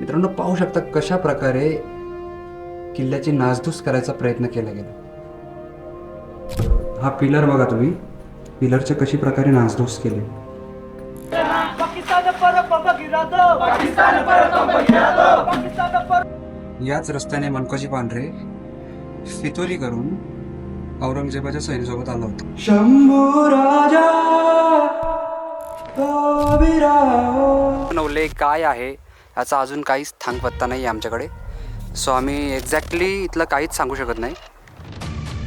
मित्रांनो पाहू शकता कशा प्रकारे किल्ल्याची नासधूस करायचा प्रयत्न केला गेला. हा पिलर बघा तुम्ही. पिलरचे कशी प्रकारे नासधूस केले? पाकिस्तान पर बंब गिरा दो पाकिस्तान पर बंब गिरा दो पाकिस्तान पर याच रस्त्याने मनकोजी पांढरे फितोरी करून औरंगजेबाच्या सैन्यासोबत आला होता. शंभू राजा बनवले काय आहे याचा अजून काहीच थांगपत्ता नाही आहे आमच्याकडे. सो आम्ही एक्झॅक्टली इथलं काहीच सांगू शकत नाही.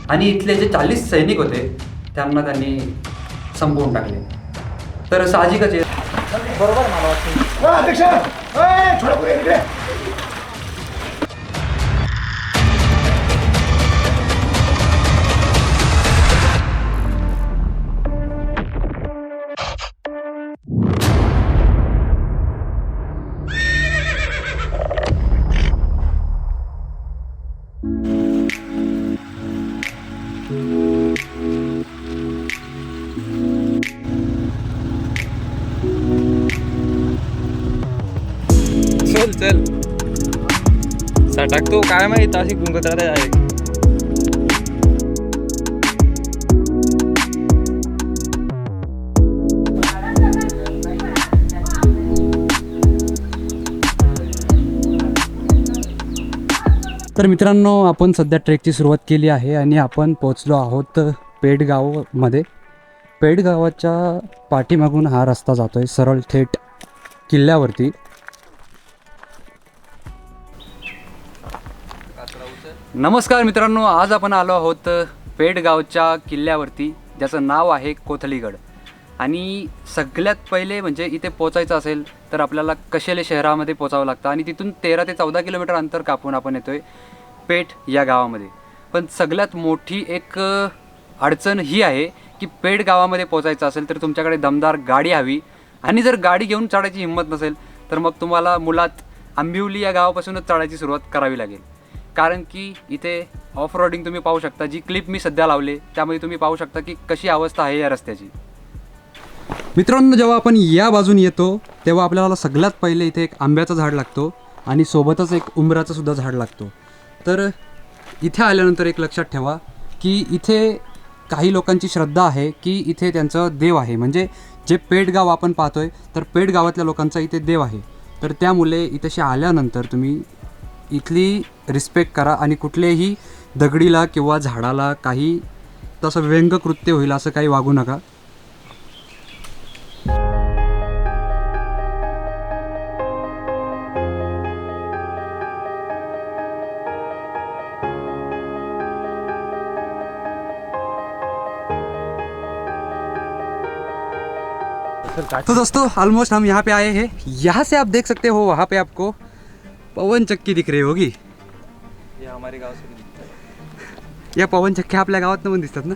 आणि इथले जे चाळीस सैनिक होते त्यांना त्यांनी संपवून टाकले. तर साहजिकच आहे. चल चल. सटकतो काय माहीत अशी गुंगत आहे. तर मित्रांनो आपण सध्या ट्रेकची सुरुवात केली आहे आणि आपण पोचलो आहोत पेडगावमध्ये. पेडगावाच्या पाठीमागून हा रस्ता जातो आहे सरळ थेट किल्ल्यावरती. नमस्कार मित्रांनो आज आपण आलो आहोत पेडगावच्या किल्ल्यावरती ज्याचं नाव आहे कोथलीगड आणि सगळ्यात पहिले म्हणजे इथे पोचायचं असेल तर आपल्याला कशेले शहरामध्ये पोचावं लागतं आणि तिथून तेरा ते चौदा किलोमीटर अंतर कापून आपण येतोय पेठ या गावामध्ये. पण सगळ्यात मोठी एक अडचण ही आहे की पेठ गावामध्ये पोचायचं असेल तर तुमच्याकडे दमदार गाडी हवी. आणि जर गाडी घेऊन चढायची हिंमत नसेल तर मग तुम्हाला मुलात आंबिवली या गावापासूनच चढायची सुरुवात करावी लागेल. कारण की इथे ऑफ रोडिंग तुम्ही पाहू शकता जी क्लिप मी सध्या लावले त्यामध्ये तुम्ही पाहू शकता की कशी अवस्था आहे या रस्त्याची. मित्रांनो जेव्हा आपण या बाजून येतो तेव्हा आपल्याला सगळ्यात पहिले इथे एक आंब्याचं झाड लागतो आणि सोबतच एक उंबराचं सुद्धा झाड लागतो. तर इथे आल्यानंतर एक लक्षात ठेवा की इथे काही लोकांची श्रद्धा आहे की इथे त्यांचं देव आहे. म्हणजे जे पेटगाव आपण पाहतोय तर पेटगावातल्या लोकांचा इथे देव आहे. तर त्यामुळे इथेशी आल्यानंतर तुम्ही इथली रिस्पेक्ट करा आणि कुठलेही दगडीला किंवा झाडाला काही तसं व्यंगकृत्य होईल असं काही वागू नका. तो दोस्तों ऑलमोस्ट हम यहाँ पे आए हैं। यहाँ से आप देख सकते हो वहाँ पे आपको पवन चक्की दिख रही होगी। हे हमारे गाव से दिखता। है. या पवन चक्की आपल्या गावात पण दिसतात ना?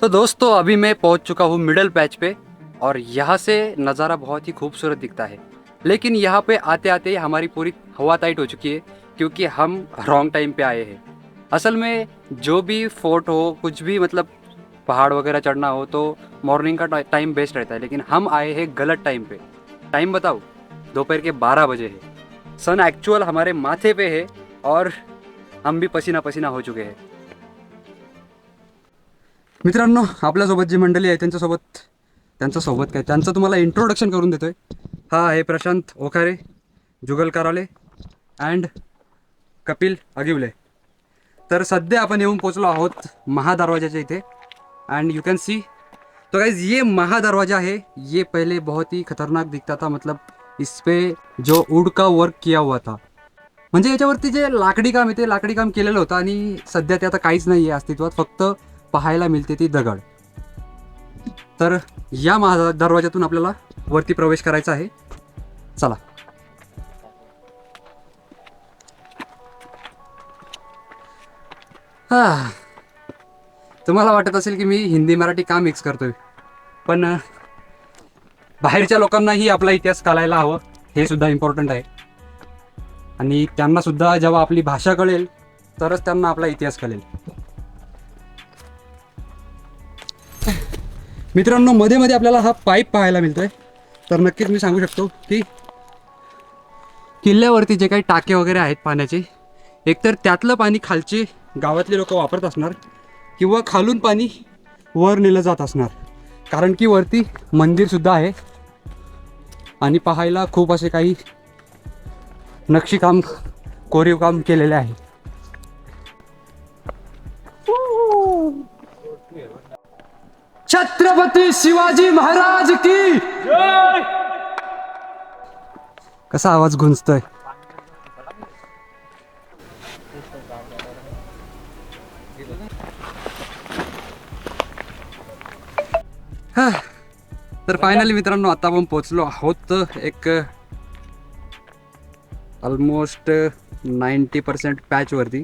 तो दोस्तों अभी मैं पहुँच चुका हूँ मिडल पैच पे और यहाँ से नज़ारा बहुत ही खूबसूरत दिखता है। लेकिन यहाँ पे आते आते हमारी पूरी हवा टाइट हो चुकी है क्योंकि हम रॉन्ग टाइम पे आए हैं। असल में जो भी फोर्ट हो कुछ भी मतलब पहाड़ वगैरह चढ़ना हो तो मॉर्निंग का टाइम बेस्ट रहता है। लेकिन हम आए हैं गलत टाइम पे। टाइम बताओ दोपहर के बारह बजे है। सन एक्चुअल हमारे माथे पे है और हम भी पसीना पसीना हो चुके हैं। मित्रांनो आपल्यासोबत जी मंडळी आहे त्यांच्यासोबत त्यांच्यासोबत काय? त्यांचं तुम्हाला इंट्रोडक्शन करून देतोय. हा आहे प्रशांत ओखारे जुगल कराले अँड कपिल अगिवले तर सध्या आपण येऊन पोचलो आहोत महादरवाजाच्या इथे. अँड यू कॅन सी तो गाइज ये महादरवाजा है ये पहले बहुत ही खतरनाक दिखता था मतलब इस पे जो वुड का वर्क किया हुआ था. म्हणजे याच्यावरती जे लाकडी काम आहे ते लाकडी काम केलेलं होतं आणि सध्या ते आता काहीच नाही आहे अस्तित्वात फक्त पाहायला मिळते ती दगड. तर या महा दरवाजातून आपल्याला वरती प्रवेश करायचा आहे. चला. हा तुम्हाला वाटत असेल की मी हिंदी मराठी का मिक्स करतोय. पण बाहेरच्या लोकांनाही आपला इतिहास कळायला हवं हे सुद्धा इम्पॉर्टंट आहे. आणि त्यांना सुद्धा जेव्हा आपली भाषा कळेल तरच त्यांना आपला इतिहास कळेल. मित्रांनो मध्ये मध्ये आपल्याला हा पाईप पाहायला मिळतोय. तर नक्कीच मी सांगू शकतो की किल्ल्यावरती जे काही टाके वगैरे आहेत पाण्याचे एकतर त्यातलं पाणी खालचे गावातले लोक वापरत असणार किंवा खालून पाणी वर नेलं जात असणार. कारण की वरती मंदिरसुद्धा आहे. आणि पाहायला खूप असे काही नक्षीकाम कोरीव काम केलेले आहे छत्रपती शिवाजी महाराज की कसा आवाज गुंजतोय हा. तर फायनली मित्रांनो आता आपण पोचलो आहोत एक ऑलमोस्ट नाईंटी पर्सेंट पॅचवरती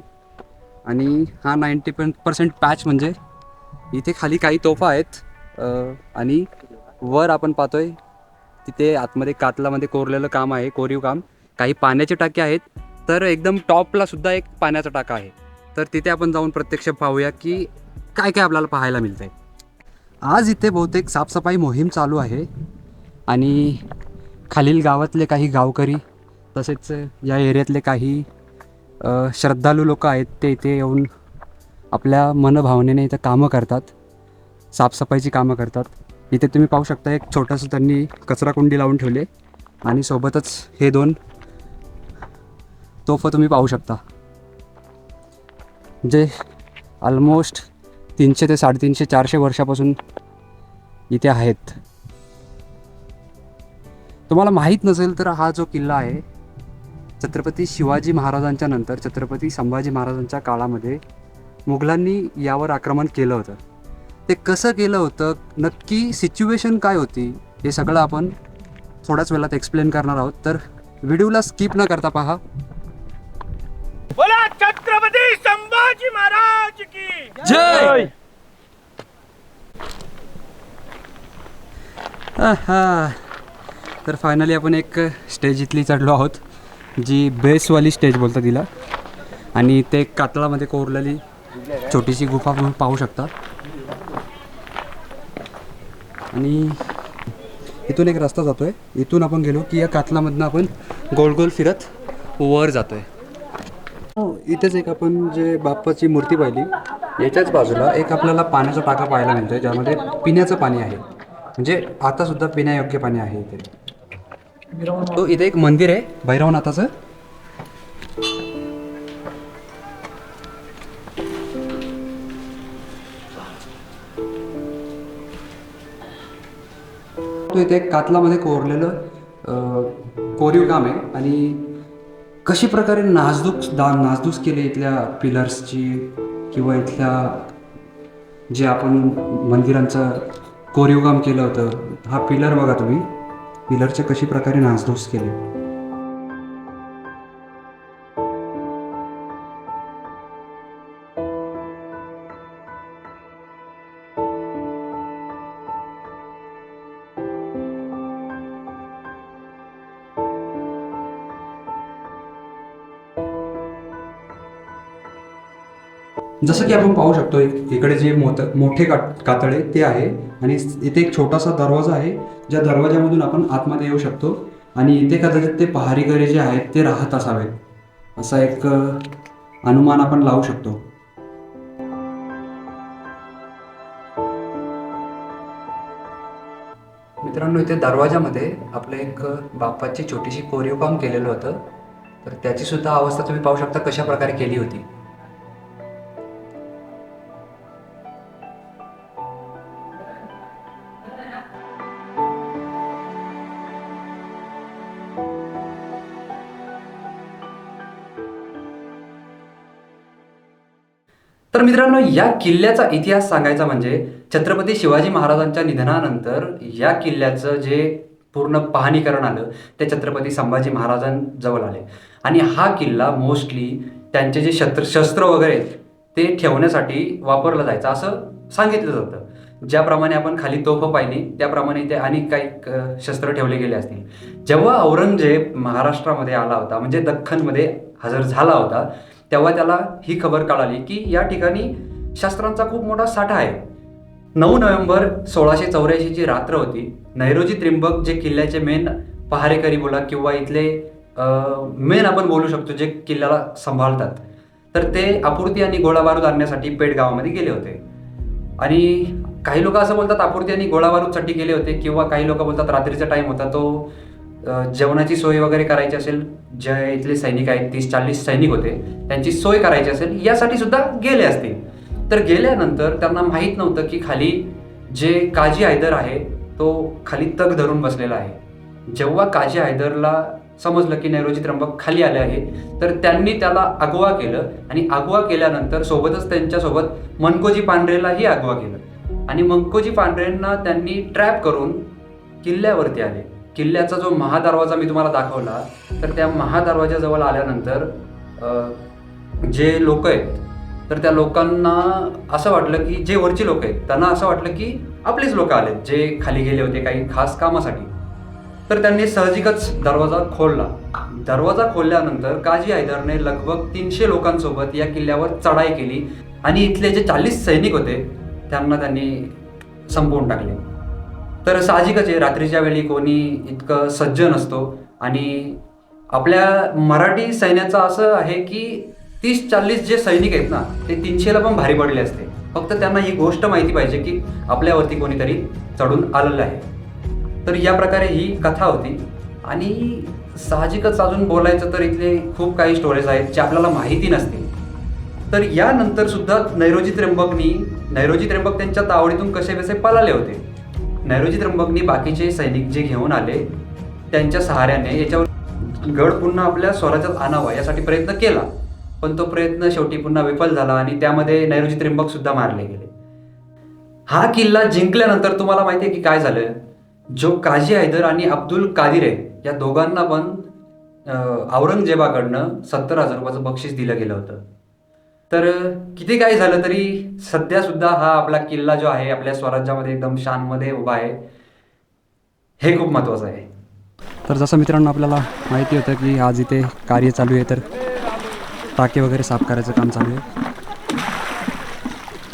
आणि हा नाईंटी पर्सेंट पॅच म्हणजे इथे खाली काही तोफा आहेत आणि वर आपण पाहतोय तिथे आतमध्ये कातलामध्ये कोरलेलं काम आहे कोरीव काम. काही पाण्याचे टाके आहेत तर एकदम टॉपला सुद्धा एक पाण्याचा टाका आहे. तर तिथे आपण जाऊन प्रत्यक्ष पाहूया की काय काय आपल्याला पाहायला मिळतंय. आज इथे बहुतेक साफसफाई मोहीम चालू आहे आणि खालील गावातले काही गावकरी तसेच या एरियातले काही श्रद्धालू श्रद्धाळू लोक आहेत ते इथे येऊन आपल्या मनभावनेने इथं कामं करतात साफसफाईची कामं करतात. इथे तुम्ही पाहू शकता एक छोटंसं त्यांनी कचराकुंडी लावून ठेवले आणि सोबतच हे दोन तोफ तुम्ही पाहू शकता. जे ऑलमोस्ट तीनशे ते साडेतीनशे चारशे वर्षापासून इथे आहेत. तुम्हाला माहीत नसेल तर हा जो किल्ला आहे छत्रपती शिवाजी महाराजांच्या नंतर छत्रपती संभाजी महाराजांच्या काळामध्ये मुघलांनी यावर आक्रमण केलं होतं. ते कसं केलं होतं? नक्की सिच्युएशन काय होती? हे सगळं आपण थोड्याच वेळात एक्सप्लेन करणार आहोत. तर व्हिडिओला स्किप न करता पहा. बोला छत्रपती संभाजी महाराज! की जय! आहा. तर फायनली आपण एक स्टेज इथली चढलो आहोत जी बेसवाली स्टेज बोलतात तिला. आणि ते कातळामध्ये कोरलेली छोटीशी गुफा तुम्ही पाहू शकता. आणि इथून एक रस्ता जातोय. इथून आपण गेलो की या कातलामधनं आपण गोल गोल फिरत वर जातोय. हो, हो, इथेच एक आपण जे बाप्पाची मूर्ती पाहिली याच्याच बाजूला एक आपल्याला पाण्याचा टाका पाहायला मिळतोय ज्यामध्ये पिण्याचं पाणी आहे. म्हणजे आता सुद्धा पिण्यायोग्य पाणी आहे इथे. तो इथे एक मंदिर आहे भैरवनाथाचं. तो इथे कातलामध्ये कोरलेलं कोरीव काम आहे आणि कशी प्रकारे नासधूक दा नासधूस केले इथल्या पिलर्सची किंवा इथल्या जे आपण मंदिरांचं कोरीव काम केलं होतं हा पिलर बघा तुम्ही. पिलरचे कशी प्रकारे नासधूस केले? जसं की आपण पाहू शकतो एक- इकडे जे मोत मोठे कात कातळे ते आहे आणि इथे एक छोटासा दरवाजा आहे ज्या दरवाजामधून आपण आतमध्ये येऊ शकतो आणि इथे कदाचित ते पहारेकरी जे आहेत ते राहत असावेत. असा एक अनुमान आपण लावू शकतो. मित्रांनो इथे दरवाजामध्ये आपलं एक बाप्पाची छोटीशी कोरीव काम केलेलं होतं. तर त्याची सुद्धा अवस्था तुम्ही पाहू शकता कशा प्रकारे केली होती. तर मित्रांनो या किल्ल्याचा इतिहास सांगायचा म्हणजे छत्रपती शिवाजी महाराजांच्या निधनानंतर या किल्ल्याचं जे पूर्ण पाहणीकरण आलं ते छत्रपती संभाजी महाराजांजवळ आले. आणि हा किल्ला मोस्टली त्यांचे जे शस्त्र शस्त्र वगैरे ते ठेवण्यासाठी वापरलं जायचं असं सांगितलं जातं. ज्याप्रमाणे आपण खाली तोफ पाहिली त्याप्रमाणे ते अनेक काही शस्त्र ठेवले गेले असतील. जेव्हा औरंगजेब महाराष्ट्रामध्ये आला होता म्हणजे दख्खनमध्ये हजर झाला होता तेव्हा त्याला ही खबर कळाली की या ठिकाणी शस्त्रांचा खूप मोठा साठा आहे. नऊ नोव्हेंबर सोळाशे चौऱ्याऐंशीची रात्र होती. नैरोजी त्रिंबक जे किल्ल्याचे मेन पहारेकरी बोला किंवा इथले मेन आपण बोलू शकतो जे किल्ल्याला सांभाळतात. तर ते आपूर्ती आणि गोळाबारूद आणण्यासाठी पेठ गावामध्ये गेले होते. आणि काही लोक असं बोलतात आपूर्ती आणि गोळाबारूदसाठी गेले होते किंवा काही लोक बोलतात रात्रीचा टाईम होता तो जेवणाची सोय वगैरे करायची असेल जे इथले सैनिक आहेत तीस चाळीस सैनिक होते त्यांची सोय करायची असेल यासाठी सुद्धा गेले असतील. तर गेल्यानंतर त्यांना माहीत नव्हतं की खाली जे काजी हैदर आहे तो खाली तग धरून बसलेला आहे. जेव्हा काजी हैदरला समजलं की नैरोजी त्र्यंबक खाली आले आहे तर त्यांनी त्याला अगवा केलं आणि अगवा केल्यानंतर सोबतच त्यांच्यासोबत मनकोजी पांढरेलाही अगवा केलं. आणि मनकोजी पांढरेंना त्यांनी ट्रॅप करून किल्ल्यावरती आले. किल्ल्याचा जो महादरवाजा मी तुम्हाला दाखवला तर त्या महादरवाजाजवळ आल्यानंतर जे लोक आहेत तर त्या लोकांना असं वाटलं की जे वरची लोक आहेत त्यांना असं वाटलं की आपलेच लोक आलेत जे खाली गेले होते काही खास कामासाठी. तर त्यांनी साहजिकच दरवाजा खोलला. दरवाजा खोलल्यानंतर काजी हैदरने लगभग तीनशे लोकांसोबत या किल्ल्यावर चढाई केली आणि इथले जे चाळीस सैनिक होते त्यांना त्यांनी संपवून टाकले. तर साहजिकच आहे रात्रीच्या वेळी कोणी इतकं सज्ज नसतो. आणि आपल्या मराठी सैन्याचं असं आहे की तीस चाळीस जे सैनिक आहेत ना ते तीनशेला पण भारी पडले असते. फक्त त्यांना ही गोष्ट माहिती पाहिजे की आपल्यावरती कोणीतरी चढून आलेलं आहे. तर या प्रकारे ही कथा होती. आणि साहजिकच अजून बोलायचं तर इथले खूप काही स्टोरेज आहेत जे आपल्याला माहिती नसतील. तर यानंतर सुद्धा नैरोजी त्र्यंबकनी नैरोजी त्र्यंबक त्यांच्या तावडीतून कसे कसे पळाले होते? नैरोजी त्र्यंबकनी बाकीचे सैनिक जे घेऊन आले त्यांच्या सहाऱ्याने याच्यावर गड पुन्हा आपल्या स्वराज्यात आणावा यासाठी प्रयत्न केला. पण तो प्रयत्न शेवटी पुन्हा विफल झाला आणि त्यामध्ये नैरोजी त्र्यंबक सुद्धा मारले गेले. हा किल्ला जिंकल्यानंतर तुम्हाला माहिती आहे की काय झालं? जो काजी हैदर आणि अब्दुल कादिरे या दोघांना पण औरंगजेबाकडनं सत्तर हजार रुपयाचं बक्षीस दिलं गेलं होतं. तर किती काही झालं तरी सध्या सुद्धा हा आपला किल्ला जो आहे आपल्या स्वराज्यामध्ये एकदम शानमध्ये उभा आहे. हे खूप महत्वाचं आहे. तर जसं मित्रांनो आपल्याला माहिती होतं की आज इथे कार्य चालू आहे तर टाके वगैरे साफ करायचं काम चालू आहे.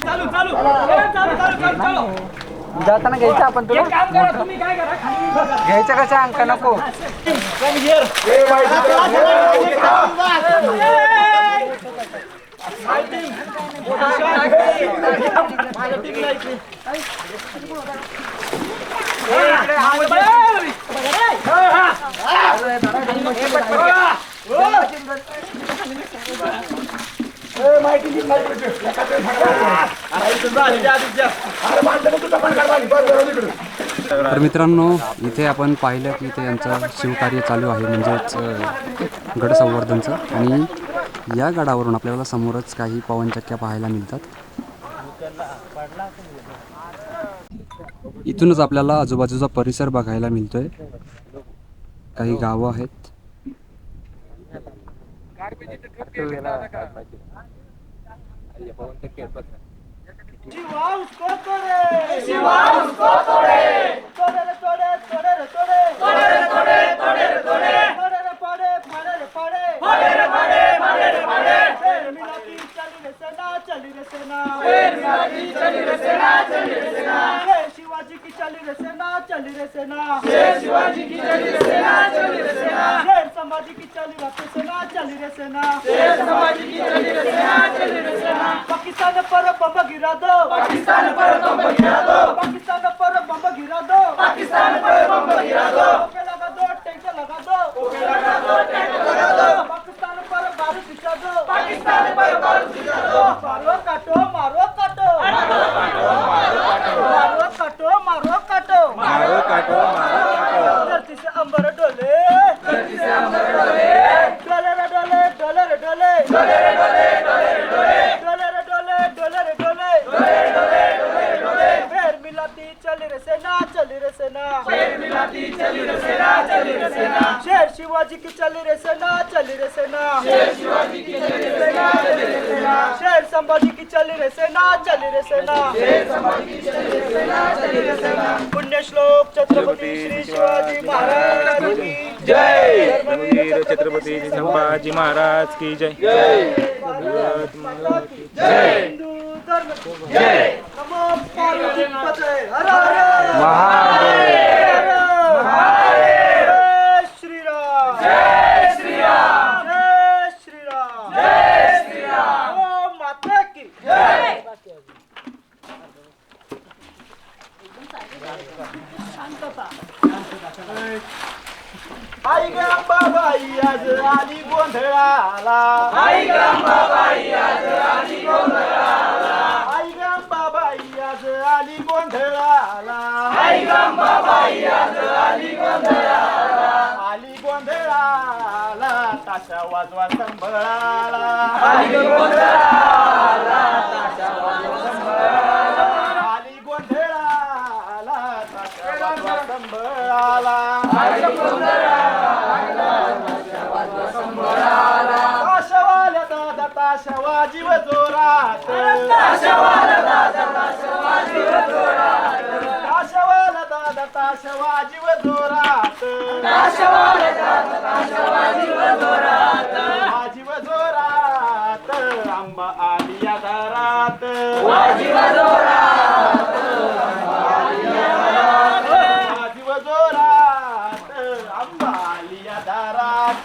चालू चालू. चालू चालू चालू चालू. जाताना घ्यायचं आपण तुला? एक काम करा तुम्ही काय करा? खाली घ्यायचं कशा अंक? नको. तर मित्रांनो इथे आपण पाहिलं की इथे यांचं शिवकार्य चालू आहे म्हणजेच अ, गड संवर्धनचं आणि या गडावरून आपल्याला समोरच काही पवनचक्क्या पाहायला मिळतात इथूनच आपल्याला आजूबाजूचा परिसर बघायला मिळतोय काही गावं आहेत पाड़े फाड़े रे पाड़े फाड़े रे पाड़े फाड़े रे पाड़े शेर चली रे सेना चली रे सेना शेर चली रे सेना चली रे सेना शेर शिवाजी की चली रे सेना चली रे सेना शेर शिवाजी की चली रे सेना चली रे सेना शेर समाजी की चली रे सेना चली रे सेना शेर समाजी की चली रे सेना चली रे सेना पाकिस्तान पर बम गिरा दो पाकिस्तान पर बम गिरा दो पाकिस्तान पर बम गिरा दो पाकिस्तान पर बम गिरा दो चली रे सेना शेर मिलाती चली रे सेना चली रे सेना शेर शिवाजी की चली रे सेना चली रे सेना शेर शिवाजी की चली रे सेना चली रे सेना शेर संभाजी की चली रे सेना चली रे सेना शेर संभाजी की चली रे सेना चली रे सेना पुण्यश्लोक छत्रपती श्री शिवाजी महाराज की जय. वीर छत्रपती संभाजी महाराज की जय. हिंदू धर्म की जय. जय जय श्रीराम जय. श्रीराम जय श्रीराम ओम माता की जय आई गंबाबाई आज आली गोंधळाला आई गंबाबाई आज आली गोंधळाला आई गंबाबाई आज आली गोंधळाला आली गोंधळाला ताशा वाजवा संभळाला. आली गोंधळाला ताशा वाजवा संभळाला. आली गोंधळाला ताशा वाजवा संभळाला. ताशवाल्या दादा ताशवा जीव जोरात. ताशवाला दादा ताशवा जीव जोरात. ताशवाला दादा ताशवा जीव जोरात ताशवाला दादा ताशवा जीव जोरात. आंबा आलिया दारात जीव जोरात. आंबा आलिया दारात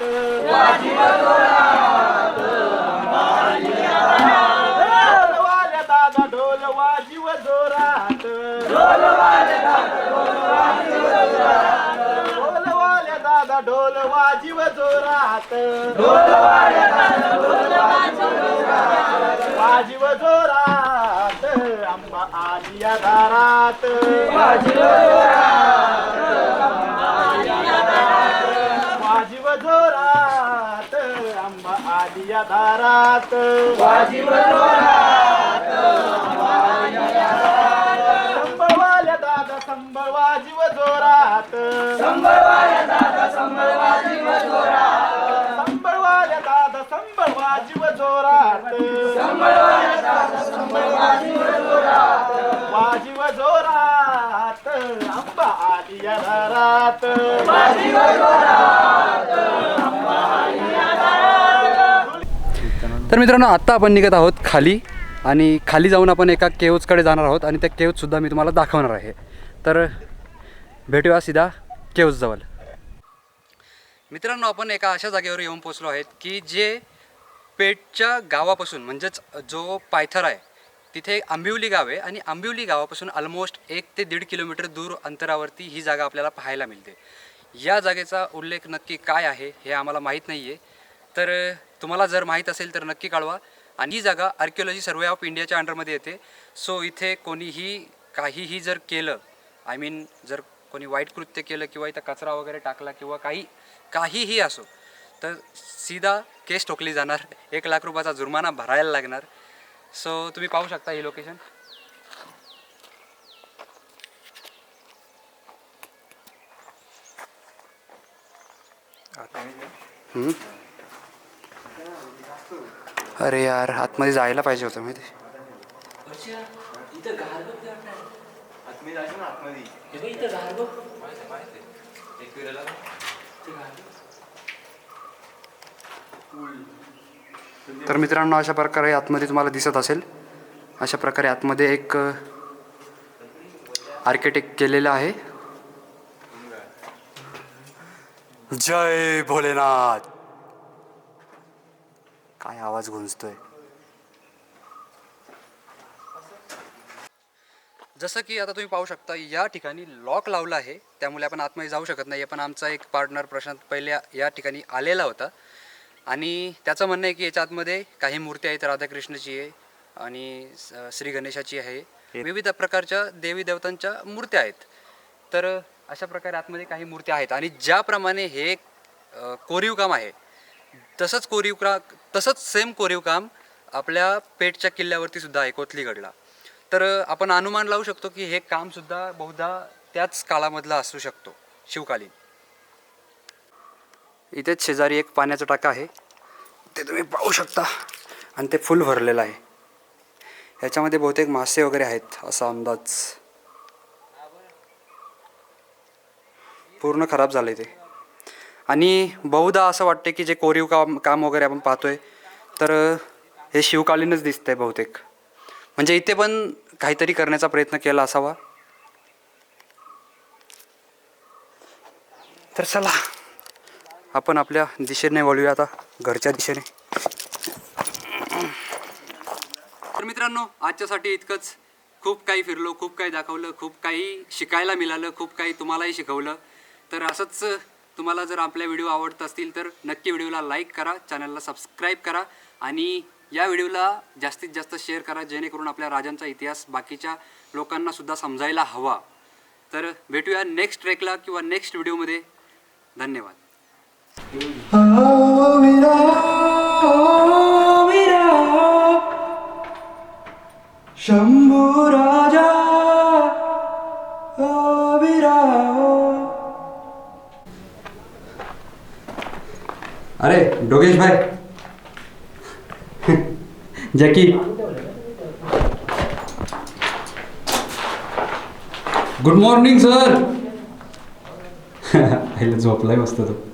ढोलवाल्या दादा ढोल वाजीव जोरात ढोलवाल्या दादा ढोल वाजीव जोरात वाजीव जोरात आंबा आलिया दारात. वाजीव जोरात आंबा आलिया दारात. वाजीव संभवाल्या जोरात दादा जोरात दादा जोरात दादा संभव वाजीव जोरात वाजीव जोरात आंबा दारात. वाजीव तर मित्रांनो आत्ता आपण निघत आहोत खाली आणि खाली जाऊन आपण एका केव्जकडे जाणार आहोत आणि त्या केव्जसुद्धा मी तुम्हाला दाखवणार आहे. तर भेटूया सीधा केव्जजवळ मित्रांनो आपण एका अशा जागेवर येऊन पोचलो आहेत की जे पेठच्या गावापासून म्हणजेच जो पायथर आहे तिथे आंबिवली गाव आहे आणि आंबिवली गावापासून ऑलमोस्ट एक ते दीड किलोमीटर दूर अंतरावरती ही जागा आपल्याला पाहायला मिळते. या जागेचा उल्लेख नक्की काय आहे हे आम्हाला माहीत नाही आहे तर तुम्हाला जर माहीत असेल तर नक्की कळवा. आणि ही जागा आर्किओलॉजी सर्वे ऑफ इंडियाच्या अंडरमध्ये येते. सो इथे कोणीही काहीही जर केलं आय मीन जर कोणी वाईट कृत्य केलं किंवा इथं कचरा वगैरे टाकला किंवा काही काहीही असो तर सीधा केस ठोकली जाणार. एक लाख रुपयाचा जुर्माना भरायला लागणार. सो तुम्ही पाहू शकता ही लोकेशन अरे यार आतमध्ये जायला पाहिजे होतं माहिती तर मित्रांनो अशा प्रकारे आतमध्ये तुम्हाला दिसत असेल. अशा प्रकारे आतमध्ये एक आर्किटेक्ट केलेलं आहे. जय भोलेनाथ. काय आवाज गुंजतोय. जसं की आता तुम्ही पाहू शकता या ठिकाणी लॉक लावला आहे. त्यामुळे आपण आतमध्ये जाऊ शकत नाही. पण आमचा एक पार्टनर प्रशांत पहिले या ठिकाणी आलेला होता. आणि त्याचं म्हणणं आहे की याच्या आतमध्ये काही मूर्ती आहेत राधाकृष्णाची आहे आणि श्री गणेशाची आहे. विविध प्रकारच्या देवी देवतांच्या मूर्त्या आहेत. तर अशा प्रकारे आतमध्ये काही मूर्त्या आहेत. आणि ज्याप्रमाणे हे कोरीव काम आहे. तसंच कोरीव का तसंच सेम कोरीव काम आपल्या पेठच्या किल्ल्यावरती सुद्धा आहे कोथलीगडला. तर आपण अनुमान लावू शकतो की हे कामसुद्धा बहुधा त्याच काळामधला असू शकतो शिवकालीन. इथेच शेजारी एक पाण्याचा टाका आहे. ते तुम्ही पाहू शकता. आणि ते फुल भरलेलं आहे. ह्याच्यामध्ये बहुतेक मासे वगैरे आहेत असा अंदाज. पूर्ण खराब झालं ते. आणि बहुधा असं वाटते की जे कोरीव काम काम वगैरे आपण पाहतोय तर हे शिवकालीनच दिसतंय बहुतेक. म्हणजे इथे पण काहीतरी करण्याचा प्रयत्न केला असावा. तर चला आपण आपल्या दिशेने वळूया आता घरच्या दिशेने. तर मित्रांनो आजच्यासाठी इतकंच. खूप काही फिरलो खूप काही दाखवलं खूप काही शिकायला मिळालं खूप काही तुम्हालाही शिकवलं. तर असंच तुम्हाला जर आपल्या व्हिडिओ आवडत असतील तर नक्की व्हिडिओला लाईक करा चॅनलला सबस्क्राईब करा आणि या व्हिडिओला जास्तीत जास्त शेअर करा जेणेकरून आपल्या राजांचा इतिहास बाकीच्या लोकांना सुद्धा समजायला हवा. तर भेटूया नेक्स्ट ट्रेकला किंवा नेक्स्ट व्हिडिओमध्ये धन्यवाद. शंभू राजा अरे डोगेश भाई. जॅकी. गुड मॉर्निंग सर झोपलाय मस्त तो.